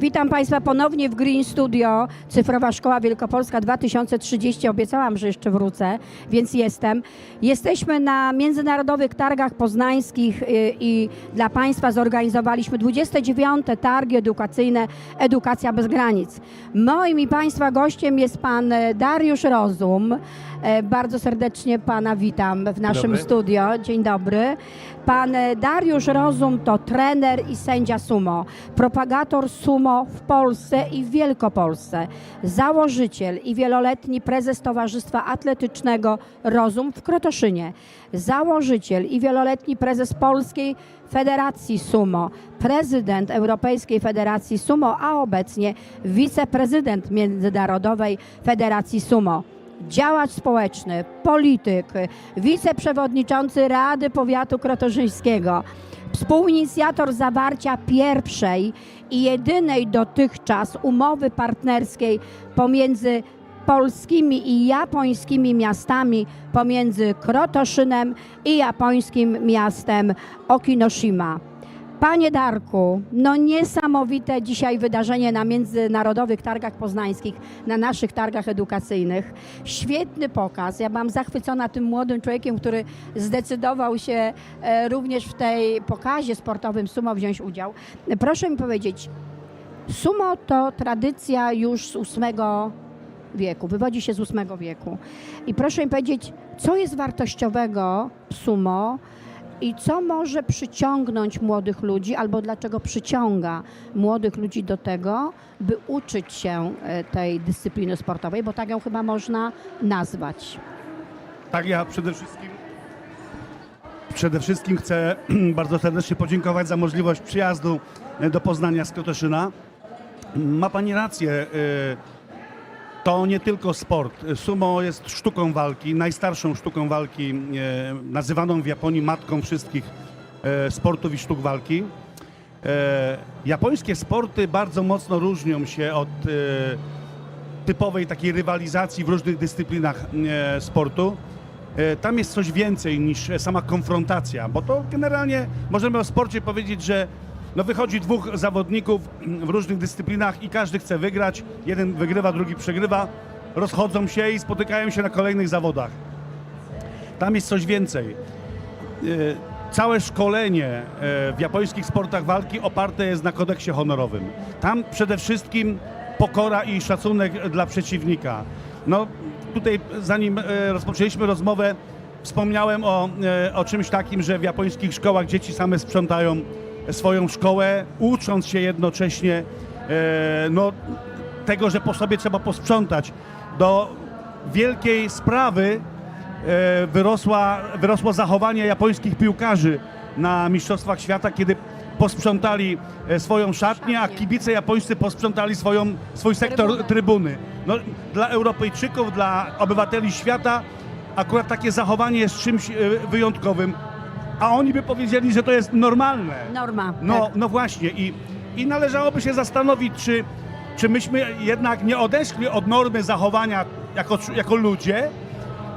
Witam Państwa ponownie w Green Studio, Cyfrowa Szkoła Wielkopolska 2030. Obiecałam, że jeszcze wrócę, więc jestem. Jesteśmy na Międzynarodowych Targach Poznańskich y, i dla Państwa zorganizowaliśmy 29. Targi Edukacyjne Edukacja bez granic. Moim i Państwa gościem jest Pan e, Dariusz Rozum. E, Bardzo serdecznie Pana witam w naszym dobry. studio. Dzień dobry. Pan Dariusz Rozum to trener i sędzia sumo, propagator sumo w Polsce i w Wielkopolsce, założyciel i wieloletni prezes Towarzystwa Atletycznego Rozum w Krotoszynie, założyciel i wieloletni prezes Polskiej Federacji Sumo, prezydent Europejskiej Federacji Sumo, a obecnie wiceprezydent Międzynarodowej Federacji Sumo działacz społeczny, polityk, wiceprzewodniczący Rady Powiatu Krotożyńskiego, współinicjator zawarcia pierwszej i jedynej dotychczas umowy partnerskiej pomiędzy polskimi i japońskimi miastami, pomiędzy Krotoszynem i japońskim miastem Okinoshima. Panie Darku, no niesamowite dzisiaj wydarzenie na Międzynarodowych Targach Poznańskich, na naszych targach edukacyjnych. Świetny pokaz. Ja byłam zachwycona tym młodym człowiekiem, który zdecydował się e, również w tej pokazie sportowym sumo wziąć udział. Proszę mi powiedzieć, sumo to tradycja już z VIII wieku, wywodzi się z VIII wieku. I proszę mi powiedzieć, co jest wartościowego sumo, i co może przyciągnąć młodych ludzi, albo dlaczego przyciąga młodych ludzi do tego, by uczyć się e, tej dyscypliny sportowej, bo tak ją chyba można nazwać. Tak, ja przede wszystkim przede wszystkim chcę bardzo serdecznie podziękować za możliwość przyjazdu e, do Poznania z Krotoszyna. Ma Pani rację, e, to nie tylko sport. Sumo jest sztuką walki, najstarszą sztuką walki, e, nazywaną w Japonii matką wszystkich e, sportów i sztuk walki. E, Japońskie sporty bardzo mocno różnią się od typowej takiej rywalizacji w różnych dyscyplinach sportu. Tam jest coś więcej niż sama konfrontacja, bo to generalnie możemy o sporcie powiedzieć, że no wychodzi dwóch zawodników w różnych dyscyplinach i każdy chce wygrać. Jeden wygrywa, drugi przegrywa, rozchodzą się i spotykają się na kolejnych zawodach. Tam jest coś więcej. E, Całe szkolenie e, w japońskich sportach walki oparte jest na kodeksie honorowym. Tam przede wszystkim pokora i szacunek dla przeciwnika. No tutaj zanim e, rozpoczęliśmy rozmowę, wspomniałem o, o czymś takim, że w japońskich szkołach dzieci same sprzątają swoją szkołę, ucząc się jednocześnie e, no, tego, że po sobie trzeba posprzątać. Do wielkiej sprawy e, wyrosła, wyrosło zachowanie japońskich piłkarzy na Mistrzostwach Świata, kiedy posprzątali e, swoją szatnię, a kibice japońscy posprzątali swoją, swój sektor trybuny. No, dla Europejczyków, dla obywateli świata akurat takie zachowanie jest czymś wyjątkowym, a oni by powiedzieli, że to jest normalne. Norma. No, tak. no właśnie i, i należałoby się zastanowić, czy, czy myśmy jednak nie odeszli od normy zachowania jako, jako ludzie,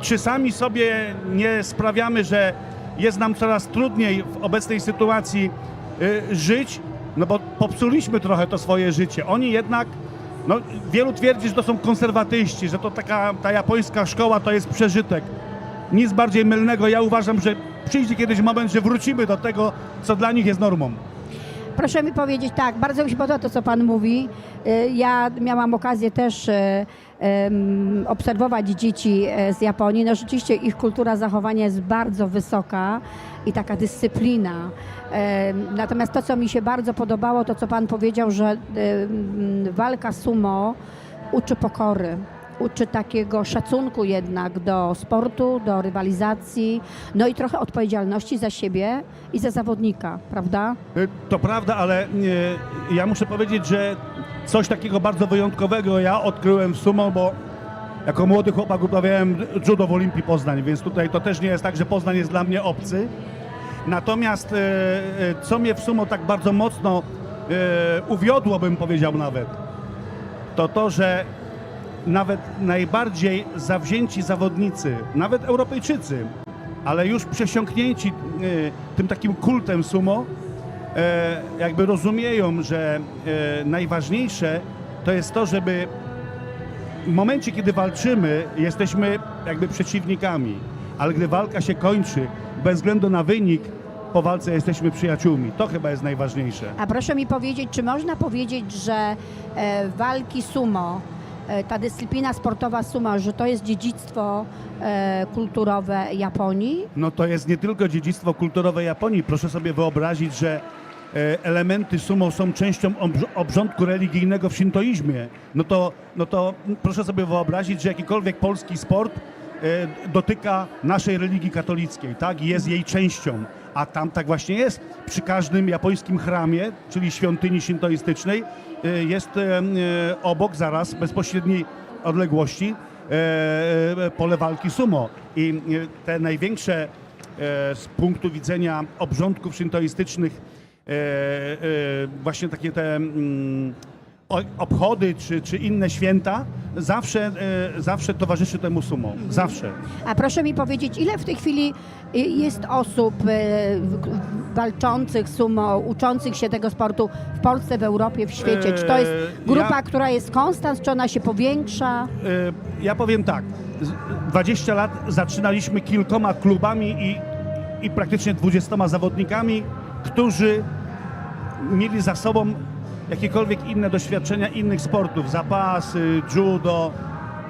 czy sami sobie nie sprawiamy, że jest nam coraz trudniej w obecnej sytuacji y, żyć, no bo popsuliśmy trochę to swoje życie. Oni jednak, no wielu twierdzi, że to są konserwatyści, że to taka ta japońska szkoła to jest przeżytek. Nic bardziej mylnego. Ja uważam, że przyjdzie kiedyś moment, że wrócimy do tego, co dla nich jest normą. Proszę mi powiedzieć tak, bardzo mi się podoba to, co Pan mówi. Y, Ja miałam okazję też y, obserwować dzieci e, z Japonii. No rzeczywiście ich kultura zachowania jest bardzo wysoka i taka dyscyplina. Natomiast to, co mi się bardzo podobało, to co Pan powiedział, że walka sumo uczy pokory. Uczy takiego szacunku jednak do sportu, do rywalizacji, no i trochę odpowiedzialności za siebie i za zawodnika, prawda? Y, To prawda, ale y, ja muszę powiedzieć, że coś takiego bardzo wyjątkowego ja odkryłem w sumo, bo jako młody chłopak uprawiałem judo w Olimpii Poznań, więc tutaj to też nie jest tak, że Poznań jest dla mnie obcy. Natomiast y, co mnie w sumo tak bardzo mocno uwiodło, bym powiedział nawet, to to, że nawet najbardziej zawzięci zawodnicy, nawet Europejczycy, ale już przesiąknięci y, tym takim kultem sumo, e, jakby rozumieją, że e, najważniejsze to jest to, żeby w momencie, kiedy walczymy, jesteśmy jakby przeciwnikami, ale gdy walka się kończy, bez względu na wynik, po walce jesteśmy przyjaciółmi. To chyba jest najważniejsze. A proszę mi powiedzieć, czy można powiedzieć, że e, walki sumo, e, ta dyscyplina sportowa sumo, że to jest dziedzictwo e, kulturowe Japonii? No to jest nie tylko dziedzictwo kulturowe Japonii. Proszę sobie wyobrazić, że e, elementy sumo są częścią obrz- obrządku religijnego w shintoizmie. No to, no to proszę sobie wyobrazić, że jakikolwiek polski sport e, dotyka naszej religii katolickiej, tak? I jest jej częścią. A tam tak właśnie jest. Przy każdym japońskim chramie, czyli świątyni shintoistycznej, e, jest e, e, obok, zaraz, bezpośredniej odległości pole walki sumo. I te największe z punktu widzenia obrządków shintoistycznych właśnie takie te mm, obchody czy, czy inne święta zawsze, e, zawsze towarzyszy temu sumo. Zawsze. A proszę mi powiedzieć, ile w tej chwili y, jest osób y, walczących sumo, uczących się tego sportu w Polsce, w Europie, w świecie? Czy to jest Eee, grupa, ja- która jest konstans, czy ona się powiększa? E, Ja powiem tak, z- 20 lat zaczynaliśmy kilkoma klubami i, i praktycznie 20 zawodnikami, którzy mieli za sobą jakiekolwiek inne doświadczenia innych sportów, zapasy, judo,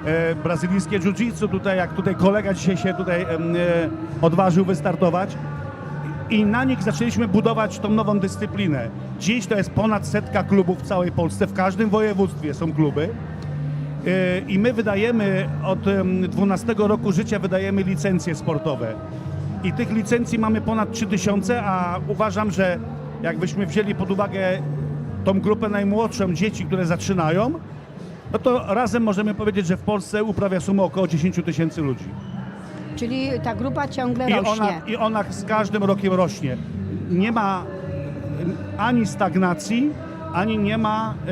e, brazylijskie jiu-jitsu, tutaj jak tutaj kolega dzisiaj się tutaj e, odważył wystartować i na nich zaczęliśmy budować tą nową dyscyplinę. Dziś to jest ponad setka klubów w całej Polsce, w każdym województwie są kluby. Yy, I my wydajemy od em, 12 roku życia wydajemy licencje sportowe. I tych licencji mamy ponad 3000, a uważam, że jakbyśmy wzięli pod uwagę tą grupę najmłodszą, dzieci, które zaczynają, no to razem możemy powiedzieć, że w Polsce uprawia sumo około 10 tysięcy ludzi. Czyli ta grupa ciągle I rośnie. ona, I ona z każdym rokiem rośnie. Nie ma e, ani stagnacji, ani nie ma e,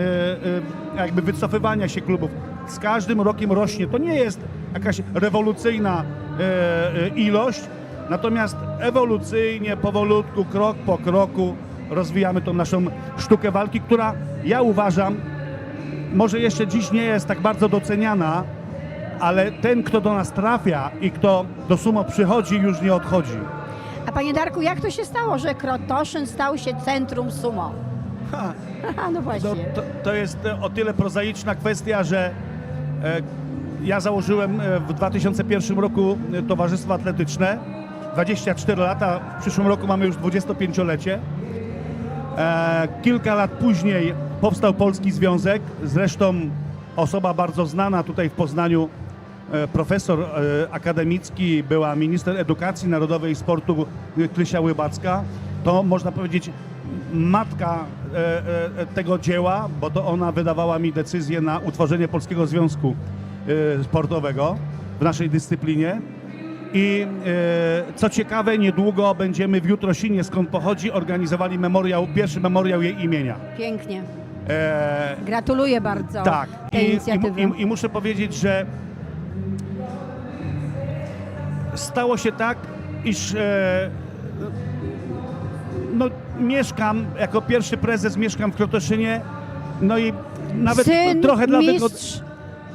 e, jakby wycofywania się klubów. Z każdym rokiem rośnie. To nie jest jakaś rewolucyjna e, e, ilość, natomiast ewolucyjnie, powolutku, krok po kroku rozwijamy tą naszą sztukę walki, która ja uważam, może jeszcze dziś nie jest tak bardzo doceniana, ale ten, kto do nas trafia i kto do sumo przychodzi, już nie odchodzi. A panie Darku, jak to się stało, że Krotoszyn stał się centrum sumo? Ha, no właśnie. no, to, to jest e, o tyle prozaiczna kwestia, że e, ja założyłem e, w 2001 roku e, Towarzystwo Atletyczne. 24 lata, w przyszłym roku mamy już 25-lecie. E, kilka lat później powstał Polski Związek, zresztą osoba bardzo znana tutaj w Poznaniu, e, profesor e, akademicki, była minister edukacji narodowej i sportu Krysia Łybacka. To można powiedzieć matka tego dzieła, bo to ona wydawała mi decyzję na utworzenie Polskiego Związku Sportowego w naszej dyscyplinie. I e, co ciekawe, niedługo będziemy w Jutrosinie, skąd pochodzi, organizowali memoriał, pierwszy memoriał jej imienia. Pięknie. E, Gratuluję bardzo tak. tej I, inicjatywy. i, i, I muszę powiedzieć, że stało się tak, iż e, no, mieszkam, jako pierwszy prezes mieszkam w Krotoszynie, no i nawet Syn, trochę dla wygody.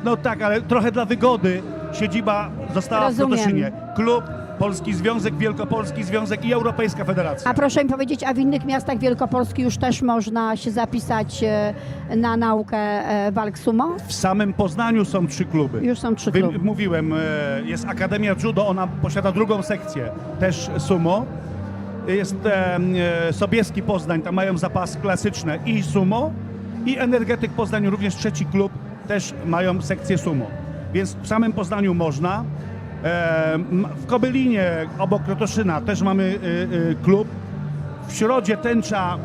No tak, ale trochę dla wygody siedziba została Rozumiem. w Krotoszynie. Klub, Polski Związek, Wielkopolski Związek i Europejska Federacja. A proszę mi powiedzieć, a w innych miastach Wielkopolski już też można się zapisać e, na naukę e, walk sumo? W samym Poznaniu są trzy kluby. Już są trzy Wy- kluby. Mówiłem, e, jest Akademia Judo, ona posiada drugą sekcję, też sumo. Jest e, e, Sobieski Poznań, tam mają zapasy klasyczne i sumo. I Energetyk Poznań, również trzeci klub, też mają sekcję sumo. Więc w samym Poznaniu można. E, w Kobylinie, obok Krotoszyna, też mamy e, e, klub. W Środzie Tęcza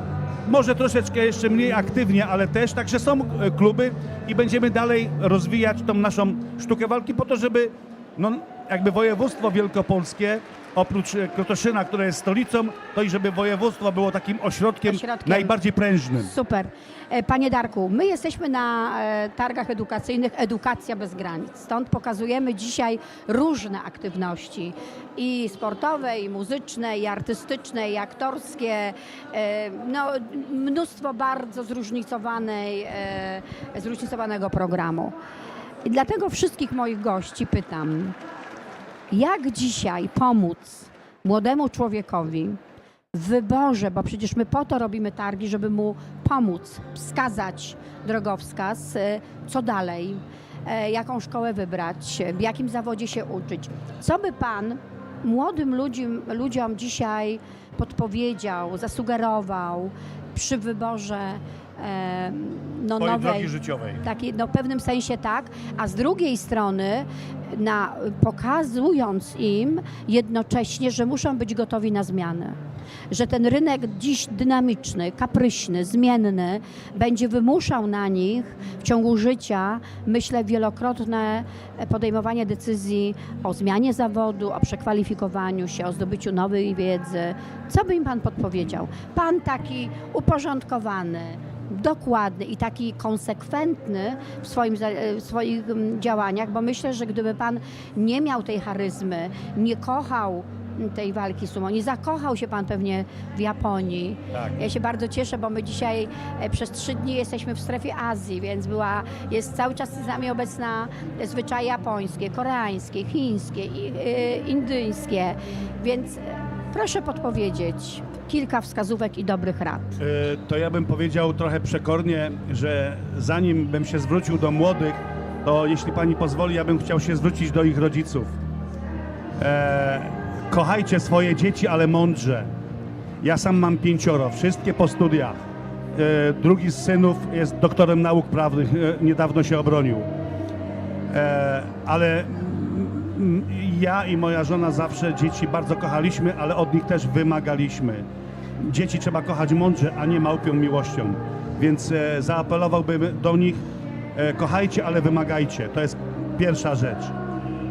może troszeczkę jeszcze mniej aktywnie, ale też, także są kluby i będziemy dalej rozwijać tą naszą sztukę walki po to, żeby no, jakby województwo wielkopolskie, oprócz e, Krotoszyna, które jest stolicą, to i żeby województwo było takim ośrodkiem, Ośrodkiem. najbardziej prężnym. Super. E, Panie Darku, my jesteśmy na e, targach edukacyjnych Edukacja bez granic. Stąd pokazujemy dzisiaj różne aktywności i sportowe, i muzyczne, i artystyczne, i aktorskie. E, No, mnóstwo bardzo zróżnicowanej, e, zróżnicowanego programu. I dlatego wszystkich moich gości pytam, jak dzisiaj pomóc młodemu człowiekowi w wyborze, bo przecież my po to robimy targi, żeby mu pomóc, wskazać drogowskaz, e, co dalej, e, jaką szkołę wybrać, w jakim zawodzie się uczyć. Co by Pan młodym ludziom, ludziom dzisiaj podpowiedział, zasugerował przy wyborze e, no, Twojej nowej drogi życiowej. taki, no, w pewnym sensie tak, a z drugiej strony na, pokazując im jednocześnie, że muszą być gotowi na zmiany. Że ten rynek dziś dynamiczny, kapryśny, zmienny będzie wymuszał na nich w ciągu życia, myślę, wielokrotne podejmowanie decyzji o zmianie zawodu, o przekwalifikowaniu się, o zdobyciu nowej wiedzy. Co by im Pan podpowiedział? Pan taki uporządkowany, dokładny i taki konsekwentny w, swoim, w swoich mm, działaniach, bo myślę, że gdyby Pan nie miał tej charyzmy, nie kochał tej walki sumo, nie zakochał się Pan pewnie w Japonii. Tak. Ja się bardzo cieszę, bo my dzisiaj e, przez trzy dni jesteśmy w strefie Azji, więc była, jest cały czas z nami obecna zwyczaje japońskie, koreańskie, chińskie, i, e, indyjskie, więc e, proszę podpowiedzieć kilka wskazówek i dobrych rad. E, to ja bym powiedział trochę przekornie, że zanim bym się zwrócił do młodych, to jeśli pani pozwoli, ja bym chciał się zwrócić do ich rodziców. E, kochajcie swoje dzieci, ale mądrze. Ja sam mam pięcioro, wszystkie po studiach. E, drugi z synów jest doktorem nauk prawnych, e, niedawno się obronił. E, ale ja i moja żona zawsze dzieci bardzo kochaliśmy, ale od nich też wymagaliśmy. Dzieci trzeba kochać mądrze, a nie małpią miłością. Więc zaapelowałbym do nich, kochajcie, ale wymagajcie. To jest pierwsza rzecz.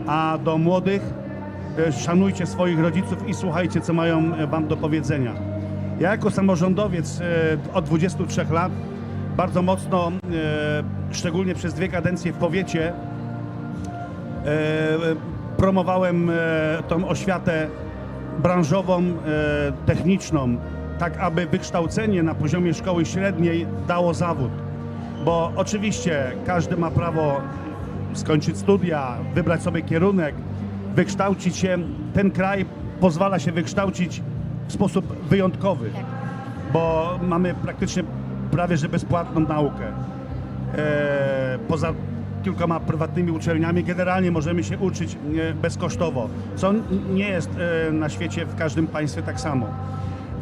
A do młodych, szanujcie swoich rodziców i słuchajcie, co mają e, wam do powiedzenia. Ja jako samorządowiec e, od 23 lat bardzo mocno, e, szczególnie przez dwie kadencje w powiecie, e, promowałem e, tą oświatę branżową, e, techniczną, tak aby wykształcenie na poziomie szkoły średniej dało zawód. Bo oczywiście każdy ma prawo skończyć studia, wybrać sobie kierunek, wykształcić się. Ten kraj pozwala się wykształcić w sposób wyjątkowy, bo mamy praktycznie prawie że bezpłatną naukę e, poza kilkoma prywatnymi uczelniami, generalnie możemy się uczyć bezkosztowo, co nie jest e, na świecie w każdym państwie tak samo.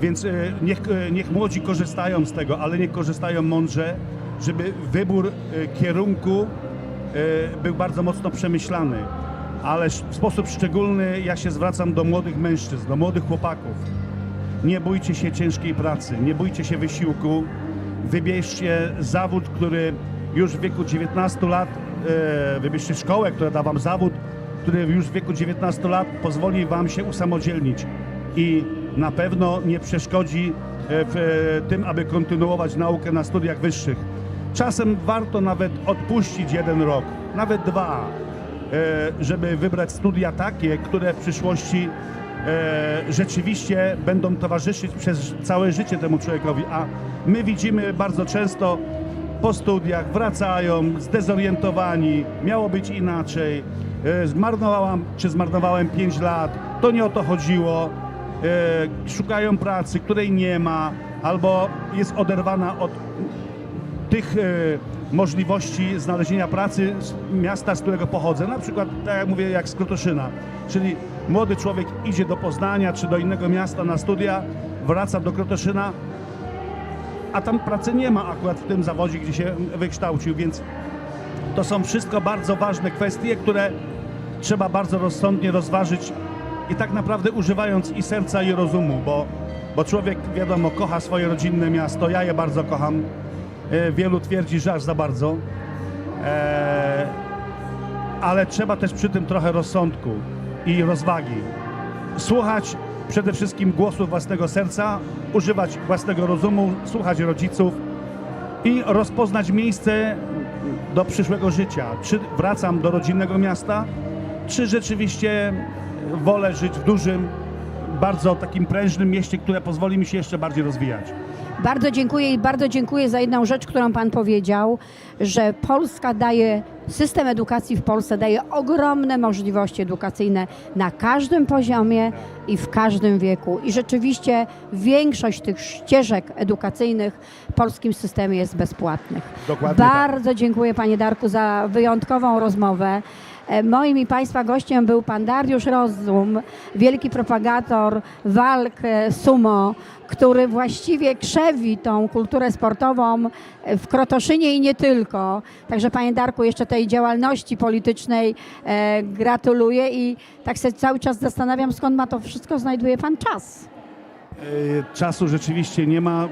Więc e, niech, e, niech młodzi korzystają z tego, ale niech korzystają mądrze, żeby wybór kierunku był bardzo mocno przemyślany. Ale w sposób szczególny ja się zwracam do młodych mężczyzn, do młodych chłopaków. Nie bójcie się ciężkiej pracy, nie bójcie się wysiłku. Wybierzcie zawód, który już w wieku 19 lat, e, wybierzcie szkołę, która da wam zawód, który już w wieku 19 lat pozwoli wam się usamodzielnić i na pewno nie przeszkodzi e, w e, tym, aby kontynuować naukę na studiach wyższych. Czasem warto nawet odpuścić jeden rok, nawet dwa, żeby wybrać studia takie, które w przyszłości e, rzeczywiście będą towarzyszyć przez całe życie temu człowiekowi. A my widzimy bardzo często po studiach wracają zdezorientowani, miało być inaczej, e, zmarnowałam czy zmarnowałem 5 lat, to nie o to chodziło, e, szukają pracy, której nie ma, albo jest oderwana od tych e, możliwości znalezienia pracy z miasta, z którego pochodzę. Na przykład, tak jak mówię, jak z Krotoszyna. Czyli młody człowiek idzie do Poznania czy do innego miasta na studia, wraca do Krotoszyna, a tam pracy nie ma akurat w tym zawodzie, gdzie się wykształcił, więc to są wszystko bardzo ważne kwestie, które trzeba bardzo rozsądnie rozważyć i tak naprawdę używając i serca, i rozumu, bo, bo człowiek, wiadomo, kocha swoje rodzinne miasto, ja je bardzo kocham. E, Wielu twierdzi, że aż za bardzo. E, ale trzeba też przy tym trochę rozsądku. i rozwagi. Słuchać przede wszystkim głosu własnego serca, używać własnego rozumu, słuchać rodziców i rozpoznać miejsce do przyszłego życia. Czy wracam do rodzinnego miasta, czy rzeczywiście wolę żyć w dużym, bardzo takim prężnym mieście, które pozwoli mi się jeszcze bardziej rozwijać. Bardzo dziękuję i bardzo dziękuję za jedną rzecz, którą Pan powiedział, że Polska daje, system edukacji w Polsce daje ogromne możliwości edukacyjne na każdym poziomie i w każdym wieku. I rzeczywiście większość tych ścieżek edukacyjnych w polskim systemie jest bezpłatnych. Dokładnie tak. Bardzo dziękuję Panie Darku za wyjątkową rozmowę. E, Moim i Państwa gościem był Pan Dariusz Rozum, wielki propagator walk e, sumo, który właściwie krzewi tą kulturę sportową e, w Krotoszynie i nie tylko. Także Panie Darku, jeszcze tej działalności politycznej gratuluję i tak się cały czas zastanawiam, skąd ma to wszystko znajduje Pan czas. Czasu rzeczywiście nie ma.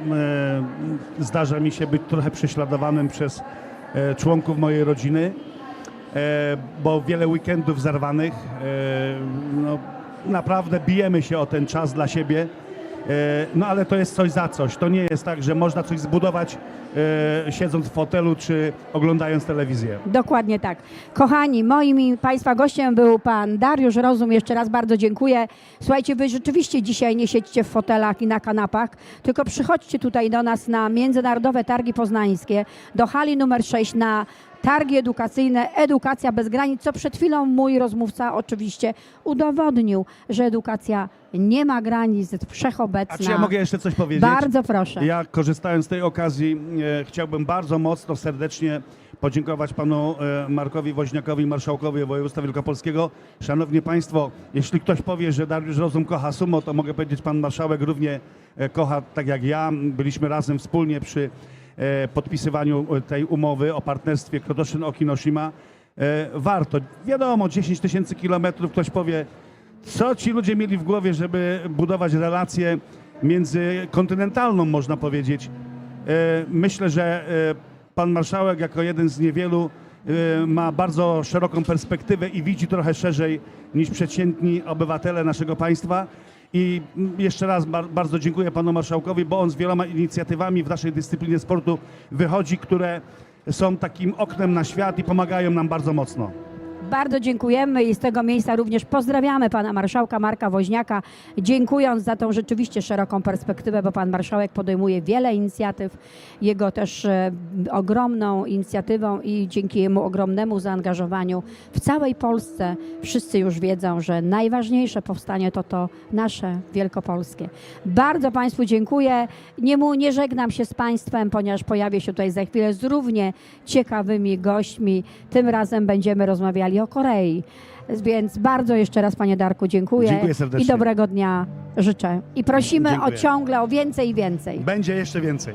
Zdarza mi się być trochę prześladowanym przez członków mojej rodziny, bo wiele weekendów zarwanych. e, No, naprawdę bijemy się o ten czas dla siebie. E, No ale to jest coś za coś. To nie jest tak, że można coś zbudować e, siedząc w fotelu czy oglądając telewizję. Dokładnie tak. Kochani, moim i Państwa gościem był Pan Dariusz Rozum. Jeszcze raz bardzo dziękuję. Słuchajcie, Wy rzeczywiście dzisiaj nie siedźcie w fotelach i na kanapach, tylko przychodźcie tutaj do nas na Międzynarodowe Targi Poznańskie, do hali numer 6 na Targi edukacyjne, edukacja bez granic, co przed chwilą mój rozmówca oczywiście udowodnił, że edukacja nie ma granic, jest wszechobecna. A czy ja mogę jeszcze coś powiedzieć? Bardzo proszę. Ja korzystając z tej okazji e, chciałbym bardzo mocno, serdecznie podziękować panu e, Markowi Woźniakowi, marszałkowi województwa wielkopolskiego. Szanowni państwo, jeśli ktoś powie, że Dariusz Rozum kocha sumo, to mogę powiedzieć, pan marszałek równie e, kocha tak jak ja. Byliśmy razem wspólnie przy podpisywaniu e, tej umowy o partnerstwie Krotoszyn-Okinoshima. E, Warto. Wiadomo, 10 tysięcy kilometrów, ktoś powie, co ci ludzie mieli w głowie, żeby budować relacje międzykontynentalną, można powiedzieć. E, Myślę, że e, pan marszałek jako jeden z niewielu e, ma bardzo szeroką perspektywę i widzi trochę szerzej niż przeciętni obywatele naszego państwa. I jeszcze raz bar- bardzo dziękuję panu marszałkowi, bo on z wieloma inicjatywami w naszej dyscyplinie sportu wychodzi, które są takim oknem na świat i pomagają nam bardzo mocno. Bardzo dziękujemy i z tego miejsca również pozdrawiamy pana marszałka Marka Woźniaka, dziękując za tą rzeczywiście szeroką perspektywę, bo pan marszałek podejmuje wiele inicjatyw, jego też e, ogromną inicjatywą i dzięki jemu ogromnemu zaangażowaniu w całej Polsce wszyscy już wiedzą, że najważniejsze powstanie to to nasze wielkopolskie. Bardzo państwu dziękuję. Nie, nie żegnam się z państwem, ponieważ pojawię się tutaj za chwilę z równie ciekawymi gośćmi. Tym razem będziemy rozmawiali o Korei. Więc bardzo jeszcze raz, panie Darku, dziękuję. Dziękuję serdecznie. I dobrego dnia życzę. I prosimy Dziękuję. o ciągle o więcej i więcej. Będzie jeszcze więcej.